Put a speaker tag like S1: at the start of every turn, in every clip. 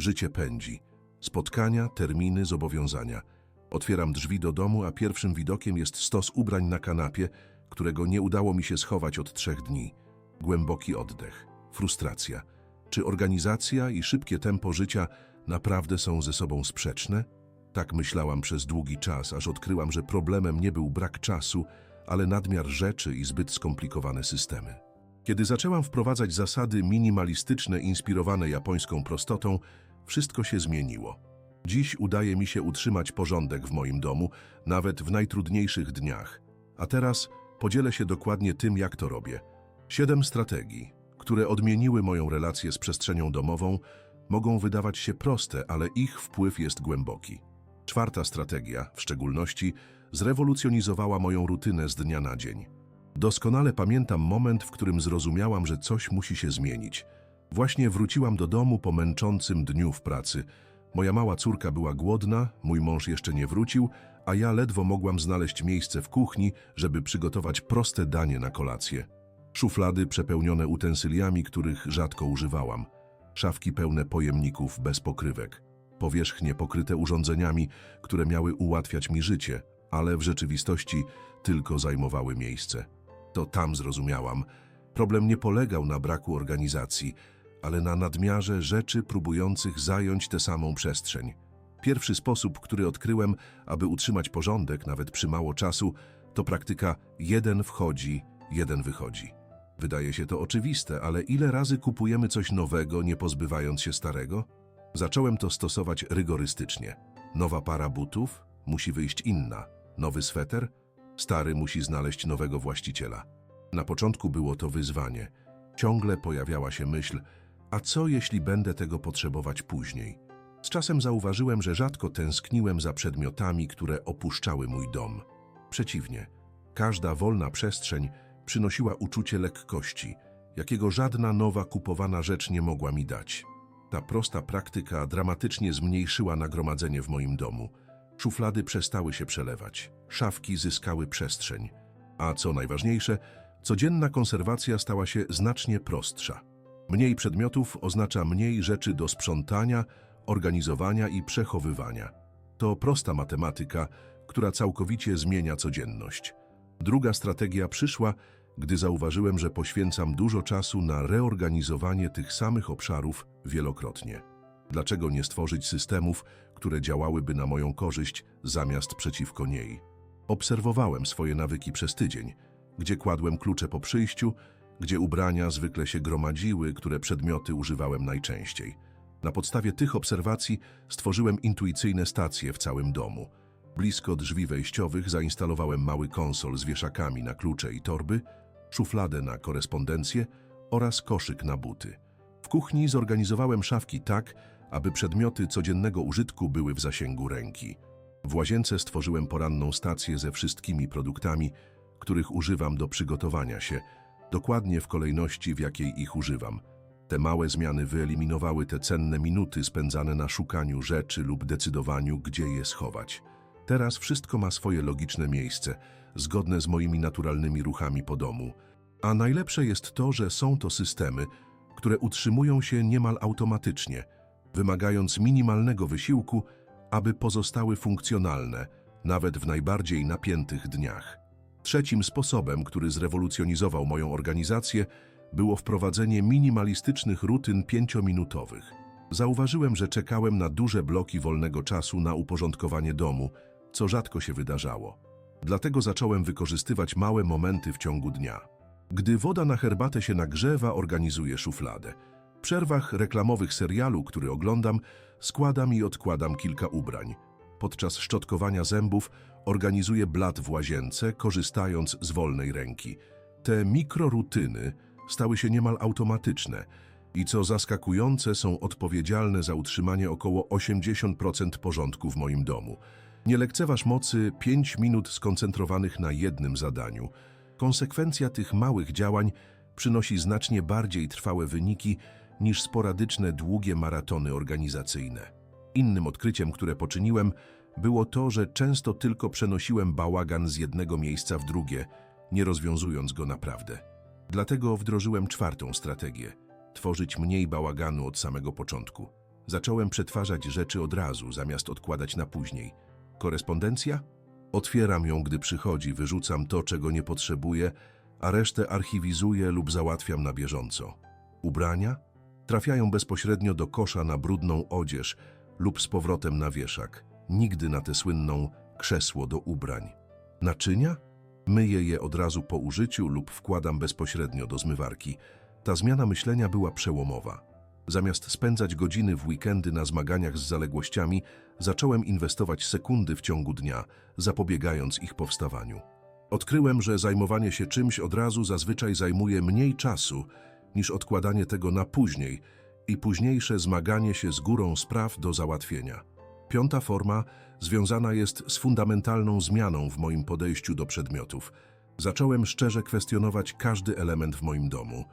S1: Życie pędzi. Spotkania, terminy, zobowiązania. Otwieram drzwi do domu, a pierwszym widokiem jest stos ubrań na kanapie, którego nie udało mi się schować od trzech dni. Głęboki oddech, frustracja. Czy organizacja i szybkie tempo życia naprawdę są ze sobą sprzeczne? Tak myślałam przez długi czas, aż odkryłam, że problemem nie był brak czasu, ale nadmiar rzeczy i zbyt skomplikowane systemy. Kiedy zaczęłam wprowadzać zasady minimalistyczne inspirowane japońską prostotą, wszystko się zmieniło. Dziś udaje mi się utrzymać porządek w moim domu, nawet w najtrudniejszych dniach. A teraz podzielę się dokładnie tym, jak to robię. Siedem strategii, które odmieniły moją relację z przestrzenią domową, mogą wydawać się proste, ale ich wpływ jest głęboki. Czwarta strategia, w szczególności, zrewolucjonizowała moją rutynę z dnia na dzień. Doskonale pamiętam moment, w którym zrozumiałam, że coś musi się zmienić. Właśnie wróciłam do domu po męczącym dniu w pracy. Moja mała córka była głodna, mój mąż jeszcze nie wrócił, a ja ledwo mogłam znaleźć miejsce w kuchni, żeby przygotować proste danie na kolację. Szuflady przepełnione utensyliami, których rzadko używałam. Szafki pełne pojemników bez pokrywek. Powierzchnie pokryte urządzeniami, które miały ułatwiać mi życie, ale w rzeczywistości tylko zajmowały miejsce. To tam zrozumiałam. Problem nie polegał na braku organizacji, ale na nadmiarze rzeczy próbujących zająć tę samą przestrzeń. Pierwszy sposób, który odkryłem, aby utrzymać porządek nawet przy mało czasu, to praktyka jeden wchodzi, jeden wychodzi. Wydaje się to oczywiste, ale ile razy kupujemy coś nowego, nie pozbywając się starego? Zacząłem to stosować rygorystycznie. Nowa para butów? Musi wyjść inna. Nowy sweter? Stary musi znaleźć nowego właściciela. Na początku było to wyzwanie. Ciągle pojawiała się myśl, a co jeśli będę tego potrzebować później? Z czasem zauważyłem, że rzadko tęskniłem za przedmiotami, które opuszczały mój dom. Przeciwnie, każda wolna przestrzeń przynosiła uczucie lekkości, jakiego żadna nowa kupowana rzecz nie mogła mi dać. Ta prosta praktyka dramatycznie zmniejszyła nagromadzenie w moim domu. Szuflady przestały się przelewać, szafki zyskały przestrzeń, a co najważniejsze, codzienna konserwacja stała się znacznie prostsza. Mniej przedmiotów oznacza mniej rzeczy do sprzątania, organizowania i przechowywania. To prosta matematyka, która całkowicie zmienia codzienność. Druga strategia przyszła, gdy zauważyłem, że poświęcam dużo czasu na reorganizowanie tych samych obszarów wielokrotnie. Dlaczego nie stworzyć systemów, które działałyby na moją korzyść zamiast przeciwko niej? Obserwowałem swoje nawyki przez tydzień, gdzie kładłem klucze po przyjściu, gdzie ubrania zwykle się gromadziły, które przedmioty używałem najczęściej. Na podstawie tych obserwacji stworzyłem intuicyjne stacje w całym domu. Blisko drzwi wejściowych zainstalowałem mały konsol z wieszakami na klucze i torby, szufladę na korespondencję oraz koszyk na buty. W kuchni zorganizowałem szafki tak, aby przedmioty codziennego użytku były w zasięgu ręki. W łazience stworzyłem poranną stację ze wszystkimi produktami, których używam do przygotowania się, dokładnie w kolejności, w jakiej ich używam. Te małe zmiany wyeliminowały te cenne minuty spędzane na szukaniu rzeczy lub decydowaniu, gdzie je schować. Teraz wszystko ma swoje logiczne miejsce, zgodne z moimi naturalnymi ruchami po domu. A najlepsze jest to, że są to systemy, które utrzymują się niemal automatycznie, wymagając minimalnego wysiłku, aby pozostały funkcjonalne, nawet w najbardziej napiętych dniach. Trzecim sposobem, który zrewolucjonizował moją organizację, było wprowadzenie minimalistycznych rutyn pięciominutowych. Zauważyłem, że czekałem na duże bloki wolnego czasu na uporządkowanie domu, co rzadko się wydarzało. Dlatego zacząłem wykorzystywać małe momenty w ciągu dnia. Gdy woda na herbatę się nagrzewa, organizuję szufladę. W przerwach reklamowych serialu, który oglądam, składam i odkładam kilka ubrań. Podczas szczotkowania zębów organizuję blat w łazience, korzystając z wolnej ręki. Te mikrorutyny stały się niemal automatyczne i co zaskakujące są odpowiedzialne za utrzymanie około 80% porządku w moim domu. Nie lekceważ mocy 5 minut skoncentrowanych na jednym zadaniu. Konsekwencja tych małych działań przynosi znacznie bardziej trwałe wyniki niż sporadyczne długie maratony organizacyjne. Innym odkryciem, które poczyniłem, było to, że często tylko przenosiłem bałagan z jednego miejsca w drugie, nie rozwiązując go naprawdę. Dlatego wdrożyłem czwartą strategię – tworzyć mniej bałaganu od samego początku. Zacząłem przetwarzać rzeczy od razu, zamiast odkładać na później. Korespondencja? Otwieram ją, gdy przychodzi, wyrzucam to, czego nie potrzebuję, a resztę archiwizuję lub załatwiam na bieżąco. Ubrania? Trafiają bezpośrednio do kosza na brudną odzież lub z powrotem na wieszak. Nigdy na tę słynną krzesło do ubrań. Naczynia? Myję je od razu po użyciu lub wkładam bezpośrednio do zmywarki. Ta zmiana myślenia była przełomowa. Zamiast spędzać godziny w weekendy na zmaganiach z zaległościami, zacząłem inwestować sekundy w ciągu dnia, zapobiegając ich powstawaniu. Odkryłem, że zajmowanie się czymś od razu zazwyczaj zajmuje mniej czasu niż odkładanie tego na później i późniejsze zmaganie się z górą spraw do załatwienia. Piąta forma związana jest z fundamentalną zmianą w moim podejściu do przedmiotów. Zacząłem szczerze kwestionować każdy element w moim domu.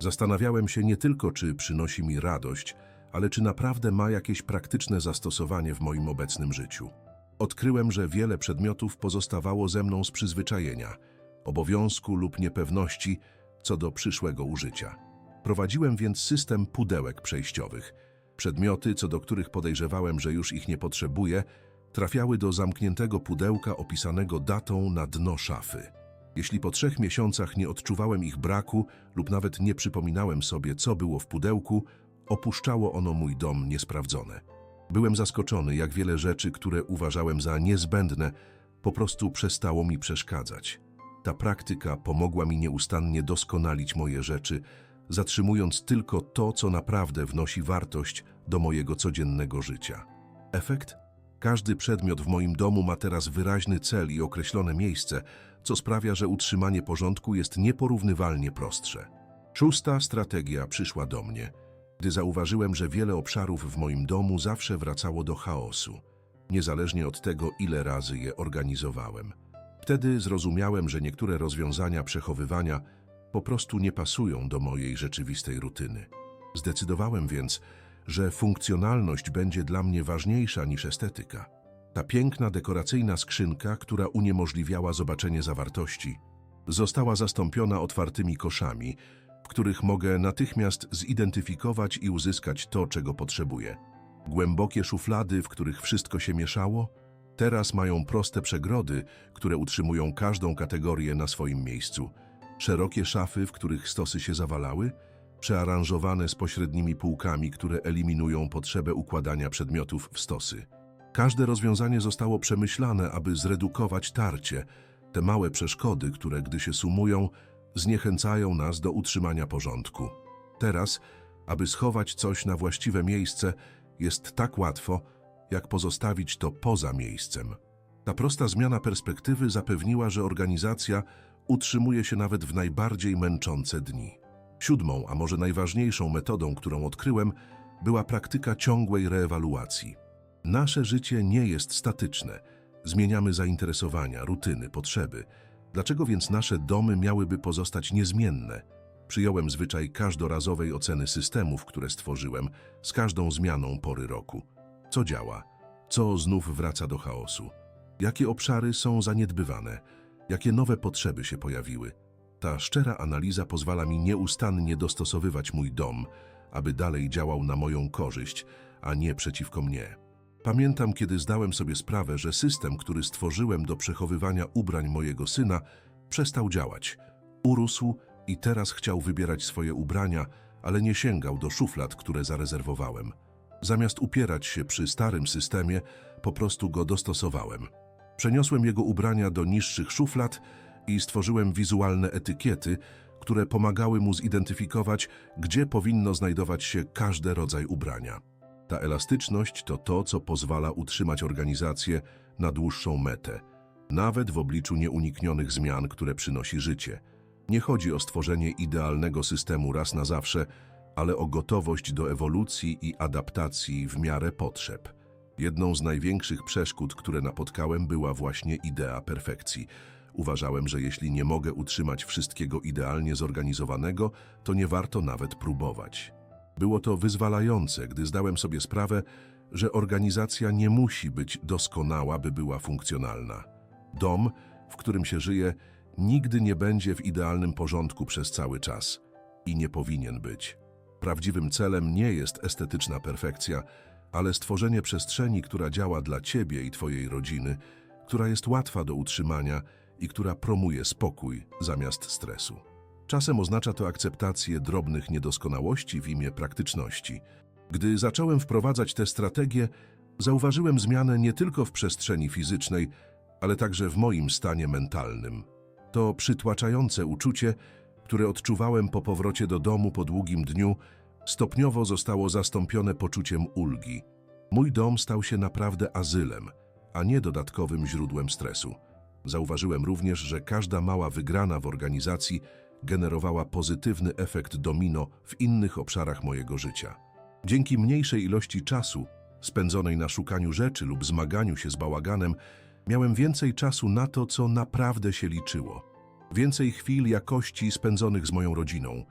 S1: Zastanawiałem się nie tylko, czy przynosi mi radość, ale czy naprawdę ma jakieś praktyczne zastosowanie w moim obecnym życiu. Odkryłem, że wiele przedmiotów pozostawało ze mną z przyzwyczajenia, obowiązku lub niepewności co do przyszłego użycia. Prowadziłem więc system pudełek przejściowych. Przedmioty, co do których podejrzewałem, że już ich nie potrzebuję, trafiały do zamkniętego pudełka opisanego datą na dno szafy. Jeśli po trzech miesiącach nie odczuwałem ich braku lub nawet nie przypominałem sobie, co było w pudełku, opuszczało ono mój dom niesprawdzone. Byłem zaskoczony, jak wiele rzeczy, które uważałem za niezbędne, po prostu przestało mi przeszkadzać. Ta praktyka pomogła mi nieustannie doskonalić moje rzeczy, zatrzymując tylko to, co naprawdę wnosi wartość do mojego codziennego życia. Efekt? Każdy przedmiot w moim domu ma teraz wyraźny cel i określone miejsce, co sprawia, że utrzymanie porządku jest nieporównywalnie prostsze. Szósta strategia przyszła do mnie, gdy zauważyłem, że wiele obszarów w moim domu zawsze wracało do chaosu, niezależnie od tego, ile razy je organizowałem. Wtedy zrozumiałem, że niektóre rozwiązania przechowywania po prostu nie pasują do mojej rzeczywistej rutyny. Zdecydowałem więc, że funkcjonalność będzie dla mnie ważniejsza niż estetyka. Ta piękna, dekoracyjna skrzynka, która uniemożliwiała zobaczenie zawartości, została zastąpiona otwartymi koszami, w których mogę natychmiast zidentyfikować i uzyskać to, czego potrzebuję. Głębokie szuflady, w których wszystko się mieszało, teraz mają proste przegrody, które utrzymują każdą kategorię na swoim miejscu. Szerokie szafy, w których stosy się zawalały, przearanżowane z pośrednimi półkami, które eliminują potrzebę układania przedmiotów w stosy. Każde rozwiązanie zostało przemyślane, aby zredukować tarcie, te małe przeszkody, które, gdy się sumują, zniechęcają nas do utrzymania porządku. Teraz, aby schować coś na właściwe miejsce, jest tak łatwo, jak pozostawić to poza miejscem. Ta prosta zmiana perspektywy zapewniła, że organizacja utrzymuje się nawet w najbardziej męczące dni. Siódmą, a może najważniejszą metodą, którą odkryłem, była praktyka ciągłej reewaluacji. Nasze życie nie jest statyczne. Zmieniamy zainteresowania, rutyny, potrzeby. Dlaczego więc nasze domy miałyby pozostać niezmienne? Przyjąłem zwyczaj każdorazowej oceny systemów, które stworzyłem, z każdą zmianą pory roku. Co działa? Co znów wraca do chaosu? Jakie obszary są zaniedbywane? Jakie nowe potrzeby się pojawiły? Ta szczera analiza pozwala mi nieustannie dostosowywać mój dom, aby dalej działał na moją korzyść, a nie przeciwko mnie. Pamiętam, kiedy zdałem sobie sprawę, że system, który stworzyłem do przechowywania ubrań mojego syna, przestał działać. Urósł i teraz chciał wybierać swoje ubrania, ale nie sięgał do szuflad, które zarezerwowałem. Zamiast upierać się przy starym systemie, po prostu go dostosowałem. Przeniosłem jego ubrania do niższych szuflad i stworzyłem wizualne etykiety, które pomagały mu zidentyfikować, gdzie powinno znajdować się każdy rodzaj ubrania. Ta elastyczność to to, co pozwala utrzymać organizację na dłuższą metę, nawet w obliczu nieuniknionych zmian, które przynosi życie. Nie chodzi o stworzenie idealnego systemu raz na zawsze, ale o gotowość do ewolucji i adaptacji w miarę potrzeb. Jedną z największych przeszkód, które napotkałem, była właśnie idea perfekcji. Uważałem, że jeśli nie mogę utrzymać wszystkiego idealnie zorganizowanego, to nie warto nawet próbować. Było to wyzwalające, gdy zdałem sobie sprawę, że organizacja nie musi być doskonała, by była funkcjonalna. Dom, w którym się żyje, nigdy nie będzie w idealnym porządku przez cały czas i nie powinien być. Prawdziwym celem nie jest estetyczna perfekcja, ale stworzenie przestrzeni, która działa dla ciebie i twojej rodziny, która jest łatwa do utrzymania i która promuje spokój zamiast stresu. Czasem oznacza to akceptację drobnych niedoskonałości w imię praktyczności. Gdy zacząłem wprowadzać te strategie, zauważyłem zmianę nie tylko w przestrzeni fizycznej, ale także w moim stanie mentalnym. To przytłaczające uczucie, które odczuwałem po powrocie do domu po długim dniu, stopniowo zostało zastąpione poczuciem ulgi. Mój dom stał się naprawdę azylem, a nie dodatkowym źródłem stresu. Zauważyłem również, że każda mała wygrana w organizacji generowała pozytywny efekt domino w innych obszarach mojego życia. Dzięki mniejszej ilości czasu spędzonej na szukaniu rzeczy lub zmaganiu się z bałaganem, miałem więcej czasu na to, co naprawdę się liczyło. Więcej chwil jakości spędzonych z moją rodziną,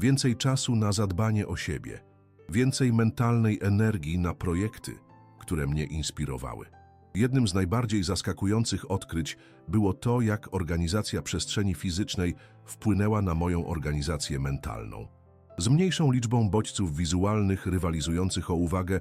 S1: więcej czasu na zadbanie o siebie, więcej mentalnej energii na projekty, które mnie inspirowały. Jednym z najbardziej zaskakujących odkryć było to, jak organizacja przestrzeni fizycznej wpłynęła na moją organizację mentalną. Z mniejszą liczbą bodźców wizualnych rywalizujących o uwagę,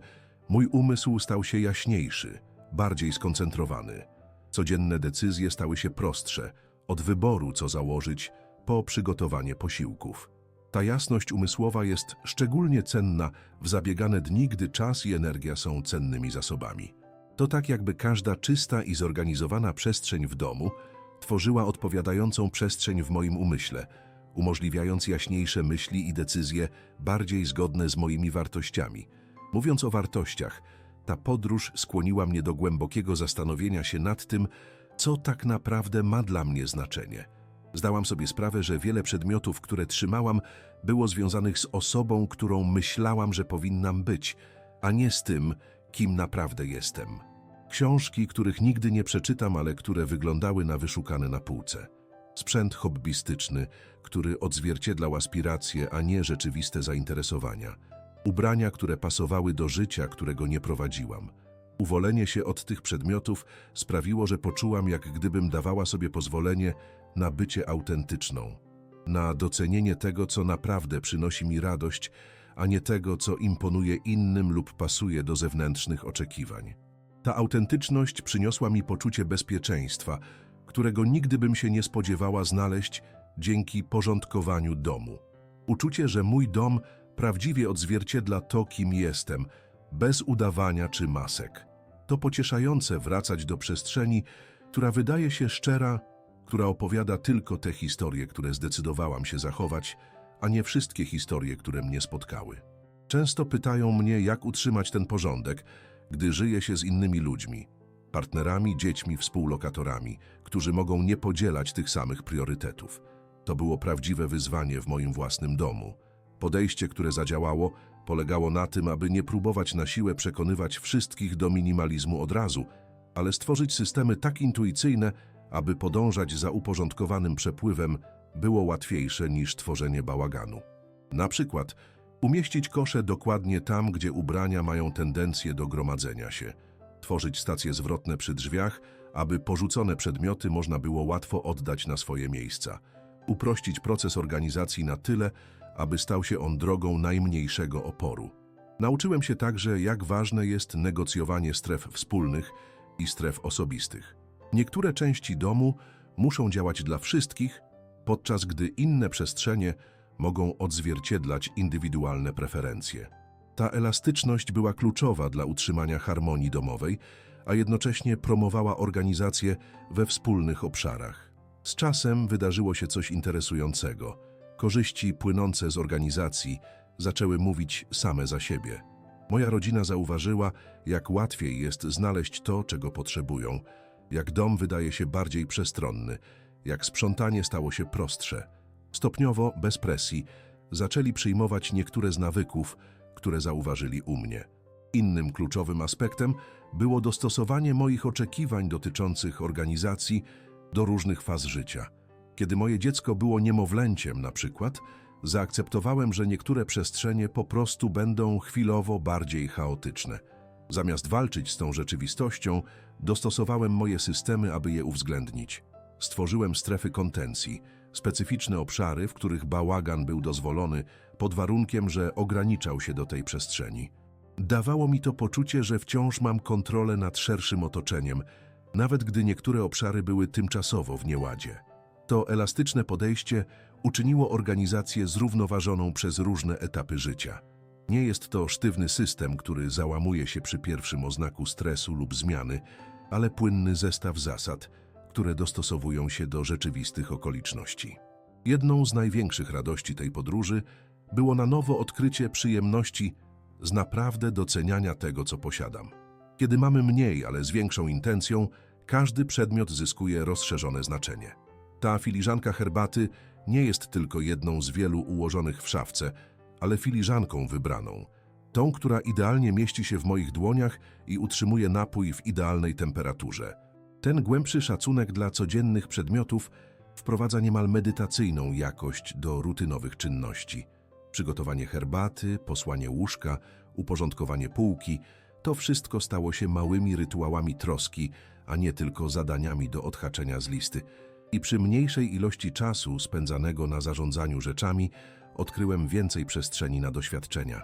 S1: mój umysł stał się jaśniejszy, bardziej skoncentrowany. Codzienne decyzje stały się prostsze, od wyboru, co założyć, po przygotowanie posiłków. Ta jasność umysłowa jest szczególnie cenna w zabiegane dni, gdy czas i energia są cennymi zasobami. To tak jakby każda czysta i zorganizowana przestrzeń w domu tworzyła odpowiadającą przestrzeń w moim umyśle, umożliwiając jaśniejsze myśli i decyzje bardziej zgodne z moimi wartościami. Mówiąc o wartościach, ta podróż skłoniła mnie do głębokiego zastanowienia się nad tym, co tak naprawdę ma dla mnie znaczenie. Zdałam sobie sprawę, że wiele przedmiotów, które trzymałam, było związanych z osobą, którą myślałam, że powinnam być, a nie z tym, kim naprawdę jestem. Książki, których nigdy nie przeczytam, ale które wyglądały na wyszukane na półce. Sprzęt hobbystyczny, który odzwierciedlał aspiracje, a nie rzeczywiste zainteresowania. Ubrania, które pasowały do życia, którego nie prowadziłam. Uwolenie się od tych przedmiotów sprawiło, że poczułam, jak gdybym dawała sobie pozwolenie na bycie autentyczną, na docenienie tego, co naprawdę przynosi mi radość, a nie tego, co imponuje innym lub pasuje do zewnętrznych oczekiwań. Ta autentyczność przyniosła mi poczucie bezpieczeństwa, którego nigdy bym się nie spodziewała znaleźć dzięki porządkowaniu domu. Uczucie, że mój dom prawdziwie odzwierciedla to, kim jestem, bez udawania czy masek. To pocieszające wracać do przestrzeni, która wydaje się szczera, która opowiada tylko te historie, które zdecydowałam się zachować, a nie wszystkie historie, które mnie spotkały. Często pytają mnie, jak utrzymać ten porządek, gdy żyje się z innymi ludźmi, partnerami, dziećmi, współlokatorami, którzy mogą nie podzielać tych samych priorytetów. To było prawdziwe wyzwanie w moim własnym domu. Podejście, które zadziałało, polegało na tym, aby nie próbować na siłę przekonywać wszystkich do minimalizmu od razu, ale stworzyć systemy tak intuicyjne, aby podążać za uporządkowanym przepływem było łatwiejsze niż tworzenie bałaganu. Na przykład umieścić kosze dokładnie tam, gdzie ubrania mają tendencję do gromadzenia się, tworzyć stacje zwrotne przy drzwiach, aby porzucone przedmioty można było łatwo oddać na swoje miejsca, uprościć proces organizacji na tyle, aby stał się on drogą najmniejszego oporu. Nauczyłem się także, jak ważne jest negocjowanie stref wspólnych i stref osobistych. Niektóre części domu muszą działać dla wszystkich, podczas gdy inne przestrzenie mogą odzwierciedlać indywidualne preferencje. Ta elastyczność była kluczowa dla utrzymania harmonii domowej, a jednocześnie promowała organizację we wspólnych obszarach. Z czasem wydarzyło się coś interesującego. Korzyści płynące z organizacji zaczęły mówić same za siebie. Moja rodzina zauważyła, jak łatwiej jest znaleźć to, czego potrzebują, jak dom wydaje się bardziej przestronny, jak sprzątanie stało się prostsze. Stopniowo, bez presji, zaczęli przyjmować niektóre z nawyków, które zauważyli u mnie. Innym kluczowym aspektem było dostosowanie moich oczekiwań dotyczących organizacji do różnych faz życia. Kiedy moje dziecko było niemowlęciem na przykład, zaakceptowałem, że niektóre przestrzenie po prostu będą chwilowo bardziej chaotyczne. Zamiast walczyć z tą rzeczywistością, dostosowałem moje systemy, aby je uwzględnić. Stworzyłem strefy kontencji, specyficzne obszary, w których bałagan był dozwolony, pod warunkiem, że ograniczał się do tej przestrzeni. Dawało mi to poczucie, że wciąż mam kontrolę nad szerszym otoczeniem, nawet gdy niektóre obszary były tymczasowo w nieładzie. To elastyczne podejście uczyniło organizację zrównoważoną przez różne etapy życia. Nie jest to sztywny system, który załamuje się przy pierwszym oznaku stresu lub zmiany, ale płynny zestaw zasad, które dostosowują się do rzeczywistych okoliczności. Jedną z największych radości tej podróży było na nowo odkrycie przyjemności z naprawdę doceniania tego, co posiadam. Kiedy mamy mniej, ale z większą intencją, każdy przedmiot zyskuje rozszerzone znaczenie. Ta filiżanka herbaty nie jest tylko jedną z wielu ułożonych w szafce, ale filiżanką wybraną. Tą, która idealnie mieści się w moich dłoniach i utrzymuje napój w idealnej temperaturze. Ten głębszy szacunek dla codziennych przedmiotów wprowadza niemal medytacyjną jakość do rutynowych czynności. Przygotowanie herbaty, posłanie łóżka, uporządkowanie półki to wszystko stało się małymi rytuałami troski, a nie tylko zadaniami do odhaczenia z listy. I przy mniejszej ilości czasu spędzanego na zarządzaniu rzeczami odkryłem więcej przestrzeni na doświadczenia.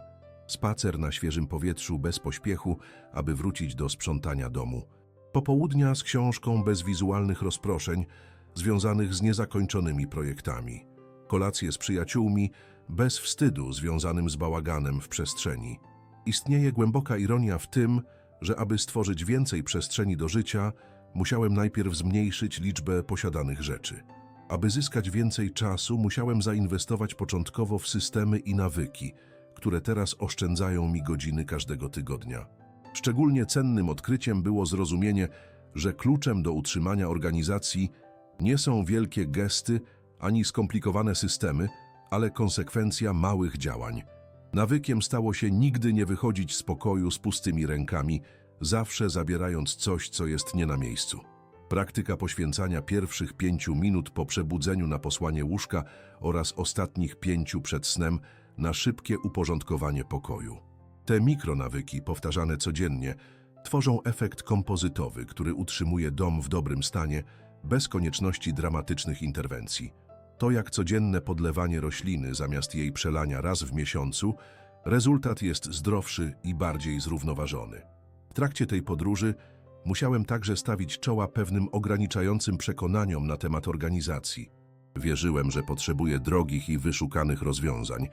S1: Spacer na świeżym powietrzu bez pośpiechu, aby wrócić do sprzątania domu. Popołudnia z książką bez wizualnych rozproszeń związanych z niezakończonymi projektami. Kolacje z przyjaciółmi bez wstydu związanym z bałaganem w przestrzeni. Istnieje głęboka ironia w tym, że aby stworzyć więcej przestrzeni do życia, musiałem najpierw zmniejszyć liczbę posiadanych rzeczy. Aby zyskać więcej czasu, musiałem zainwestować początkowo w systemy i nawyki, które teraz oszczędzają mi godziny każdego tygodnia. Szczególnie cennym odkryciem było zrozumienie, że kluczem do utrzymania organizacji nie są wielkie gesty ani skomplikowane systemy, ale konsekwencja małych działań. Nawykiem stało się nigdy nie wychodzić z pokoju z pustymi rękami, zawsze zabierając coś, co jest nie na miejscu. Praktyka poświęcania pierwszych pięciu minut po przebudzeniu na posłanie łóżka oraz ostatnich pięciu przed snem na szybkie uporządkowanie pokoju. Te mikronawyki, powtarzane codziennie, tworzą efekt kompozytowy, który utrzymuje dom w dobrym stanie, bez konieczności dramatycznych interwencji. To jak codzienne podlewanie rośliny zamiast jej przelania raz w miesiącu, rezultat jest zdrowszy i bardziej zrównoważony. W trakcie tej podróży musiałem także stawić czoła pewnym ograniczającym przekonaniom na temat organizacji. Wierzyłem, że potrzebuję drogich i wyszukanych rozwiązań,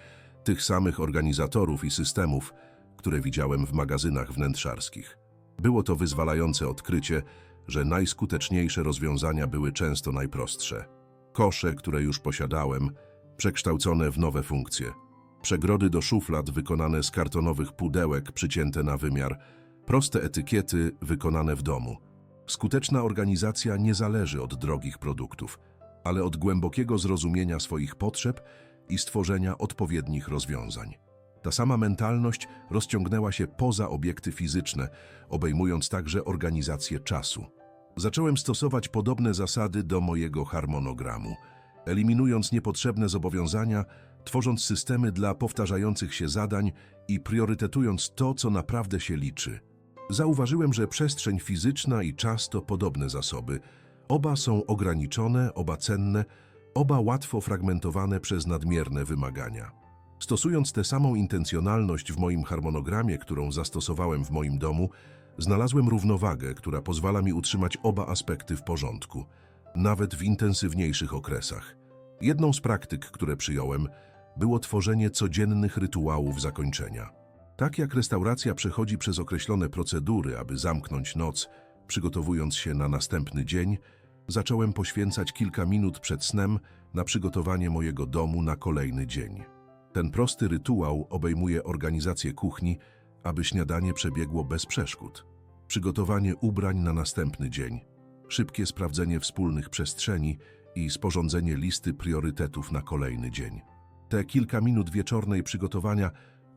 S1: tych samych organizatorów i systemów, które widziałem w magazynach wnętrzarskich. Było to wyzwalające odkrycie, że najskuteczniejsze rozwiązania były często najprostsze. Kosze, które już posiadałem, przekształcone w nowe funkcje. Przegrody do szuflad wykonane z kartonowych pudełek przycięte na wymiar, proste etykiety wykonane w domu. Skuteczna organizacja nie zależy od drogich produktów, ale od głębokiego zrozumienia swoich potrzeb i stworzenia odpowiednich rozwiązań. Ta sama mentalność rozciągnęła się poza obiekty fizyczne, obejmując także organizację czasu. Zacząłem stosować podobne zasady do mojego harmonogramu, eliminując niepotrzebne zobowiązania, tworząc systemy dla powtarzających się zadań i priorytetując to, co naprawdę się liczy. Zauważyłem, że przestrzeń fizyczna i czas to podobne zasoby. Oba są ograniczone, oba cenne, oba łatwo fragmentowane przez nadmierne wymagania. Stosując tę samą intencjonalność w moim harmonogramie, którą zastosowałem w moim domu, znalazłem równowagę, która pozwala mi utrzymać oba aspekty w porządku, nawet w intensywniejszych okresach. Jedną z praktyk, które przyjąłem, było tworzenie codziennych rytuałów zakończenia. Tak jak restauracja przechodzi przez określone procedury, aby zamknąć noc, przygotowując się na następny dzień, zacząłem poświęcać kilka minut przed snem na przygotowanie mojego domu na kolejny dzień. Ten prosty rytuał obejmuje organizację kuchni, aby śniadanie przebiegło bez przeszkód. Przygotowanie ubrań na następny dzień, szybkie sprawdzenie wspólnych przestrzeni i sporządzenie listy priorytetów na kolejny dzień. Te kilka minut wieczornej przygotowania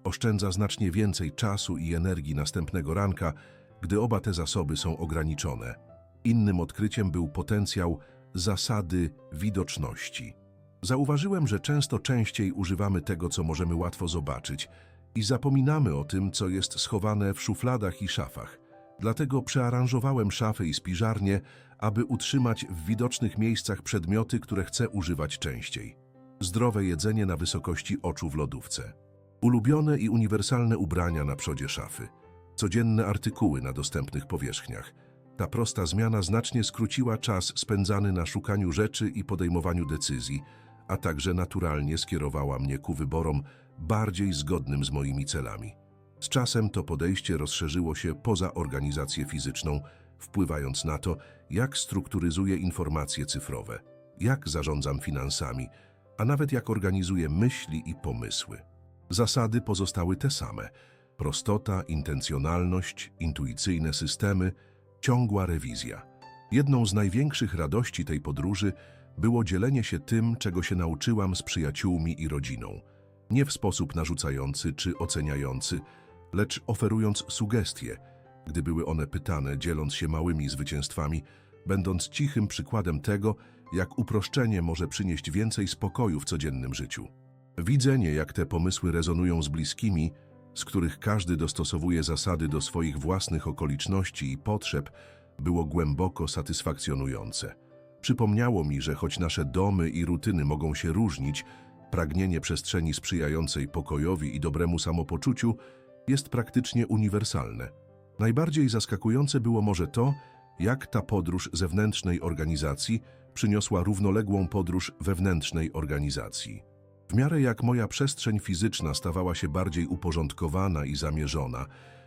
S1: oszczędza znacznie więcej czasu i energii następnego ranka, gdy oba te zasoby są ograniczone. Innym odkryciem był potencjał zasady widoczności. Zauważyłem, że często częściej używamy tego, co możemy łatwo zobaczyć i zapominamy o tym, co jest schowane w szufladach i szafach. Dlatego przearanżowałem szafy i spiżarnię, aby utrzymać w widocznych miejscach przedmioty, które chcę używać częściej. zdrowe jedzenie na wysokości oczu w lodówce, ulubione i uniwersalne ubrania na przodzie szafy, codzienne artykuły na dostępnych powierzchniach. Ta prosta zmiana znacznie skróciła czas spędzany na szukaniu rzeczy i podejmowaniu decyzji, a także naturalnie skierowała mnie ku wyborom bardziej zgodnym z moimi celami. Z czasem to podejście rozszerzyło się poza organizację fizyczną, wpływając na to, jak strukturyzuję informacje cyfrowe, jak zarządzam finansami, a nawet jak organizuję myśli i pomysły. Zasady pozostały te same: prostota, intencjonalność, intuicyjne systemy, ciągła rewizja. Jedną z największych radości tej podróży było dzielenie się tym, czego się nauczyłam z przyjaciółmi i rodziną. Nie w sposób narzucający czy oceniający, lecz oferując sugestie, gdy były one pytane, dzieląc się małymi zwycięstwami, będąc cichym przykładem tego, jak uproszczenie może przynieść więcej spokoju w codziennym życiu. Widzenie, jak te pomysły rezonują z bliskimi, z których każdy dostosowuje zasady do swoich własnych okoliczności i potrzeb, było głęboko satysfakcjonujące. Przypomniało mi, że choć nasze domy i rutyny mogą się różnić, pragnienie przestrzeni sprzyjającej pokojowi i dobremu samopoczuciu jest praktycznie uniwersalne. Najbardziej zaskakujące było może to, jak ta podróż zewnętrznej organizacji przyniosła równoległą podróż wewnętrznej organizacji. W miarę jak moja przestrzeń fizyczna stawała się bardziej uporządkowana i zamierzona,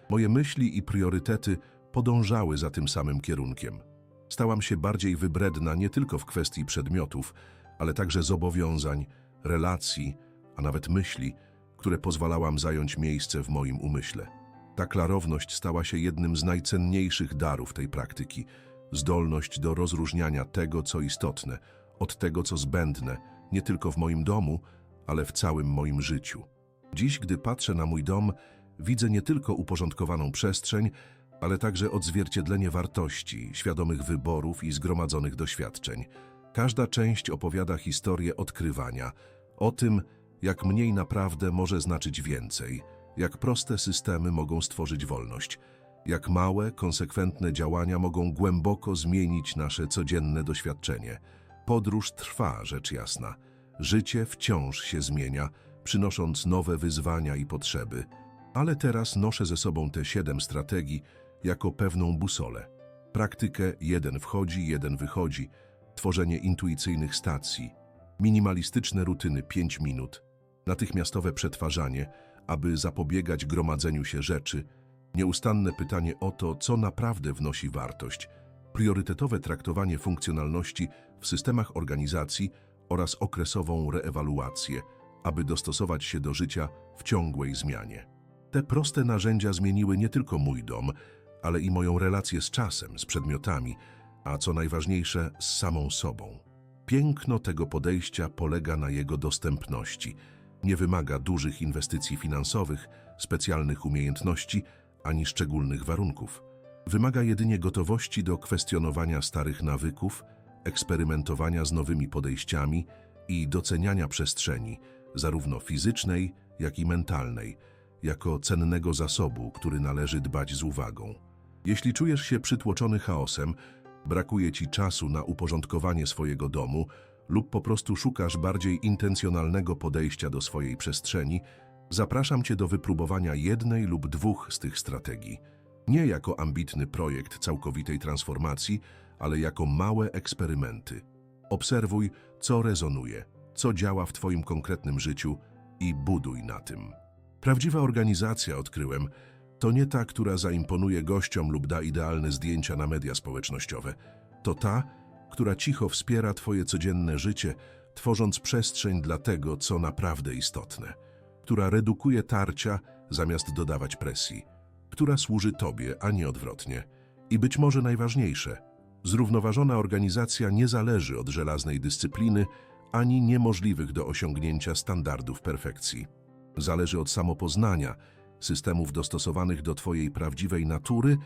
S1: moje myśli i priorytety podążały za tym samym kierunkiem. Stałam się bardziej wybredna nie tylko w kwestii przedmiotów, ale także zobowiązań, relacji, a nawet myśli, które pozwalałam zająć miejsce w moim umyśle. Ta klarowność stała się jednym z najcenniejszych darów tej praktyki. Zdolność do rozróżniania tego, co istotne, od tego, co zbędne, nie tylko w moim domu, ale w całym moim życiu. Dziś, gdy patrzę na mój dom, widzę nie tylko uporządkowaną przestrzeń, ale także odzwierciedlenie wartości, świadomych wyborów i zgromadzonych doświadczeń. Każda część opowiada historię odkrywania, o tym, jak mniej naprawdę może znaczyć więcej, jak proste systemy mogą stworzyć wolność, jak małe, konsekwentne działania mogą głęboko zmienić nasze codzienne doświadczenie. Podróż trwa, rzecz jasna. Życie wciąż się zmienia, przynosząc nowe wyzwania i potrzeby. Ale teraz noszę ze sobą te siedem strategii jako pewną busolę. Praktykę jeden wchodzi, jeden wychodzi, tworzenie intuicyjnych stacji, minimalistyczne rutyny 5 minut, natychmiastowe przetwarzanie, aby zapobiegać gromadzeniu się rzeczy, nieustanne pytanie o to, co naprawdę wnosi wartość, priorytetowe traktowanie funkcjonalności w systemach organizacji oraz okresową reewaluację, aby dostosować się do życia w ciągłej zmianie. Te proste narzędzia zmieniły nie tylko mój dom, ale i moją relację z czasem, z przedmiotami, a co najważniejsze, z samą sobą. Piękno tego podejścia polega na jego dostępności. Nie wymaga dużych inwestycji finansowych, specjalnych umiejętności ani szczególnych warunków. Wymaga jedynie gotowości do kwestionowania starych nawyków, eksperymentowania z nowymi podejściami i doceniania przestrzeni, zarówno fizycznej, jak i mentalnej, jako cennego zasobu, który należy dbać z uwagą. Jeśli czujesz się przytłoczony chaosem, brakuje ci czasu na uporządkowanie swojego domu lub po prostu szukasz bardziej intencjonalnego podejścia do swojej przestrzeni, zapraszam cię do wypróbowania jednej lub dwóch z tych strategii. Nie jako ambitny projekt całkowitej transformacji, ale jako małe eksperymenty. Obserwuj, co rezonuje, co działa w Twoim konkretnym życiu i buduj na tym. Prawdziwa organizacja, odkryłem, to nie ta, która zaimponuje gościom lub da idealne zdjęcia na media społecznościowe. To ta, która cicho wspiera Twoje codzienne życie, tworząc przestrzeń dla tego, co naprawdę istotne. Która redukuje tarcia zamiast dodawać presji. Która służy Tobie, a nie odwrotnie. I być może najważniejsze, zrównoważona organizacja nie zależy od żelaznej dyscypliny ani niemożliwych do osiągnięcia standardów perfekcji. Zależy od samopoznania, systemów dostosowanych do Twojej prawdziwej natury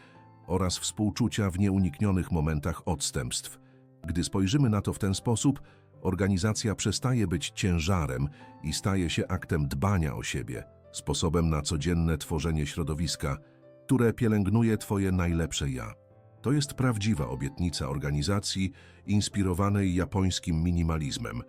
S1: oraz współczucia w nieuniknionych momentach odstępstw. Gdy spojrzymy na to w ten sposób, organizacja przestaje być ciężarem i staje się aktem dbania o siebie, sposobem na codzienne tworzenie środowiska, które pielęgnuje Twoje najlepsze ja. To jest prawdziwa obietnica organizacji inspirowanej japońskim minimalizmem,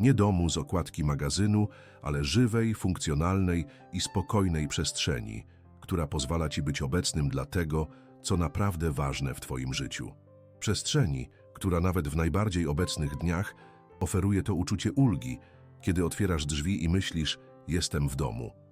S1: Nie domu z okładki magazynu, ale żywej, funkcjonalnej i spokojnej przestrzeni, która pozwala ci być obecnym dla tego, co naprawdę ważne w twoim życiu. Przestrzeni, która nawet w najbardziej obecnych dniach oferuje to uczucie ulgi, kiedy otwierasz drzwi i myślisz, jestem w domu.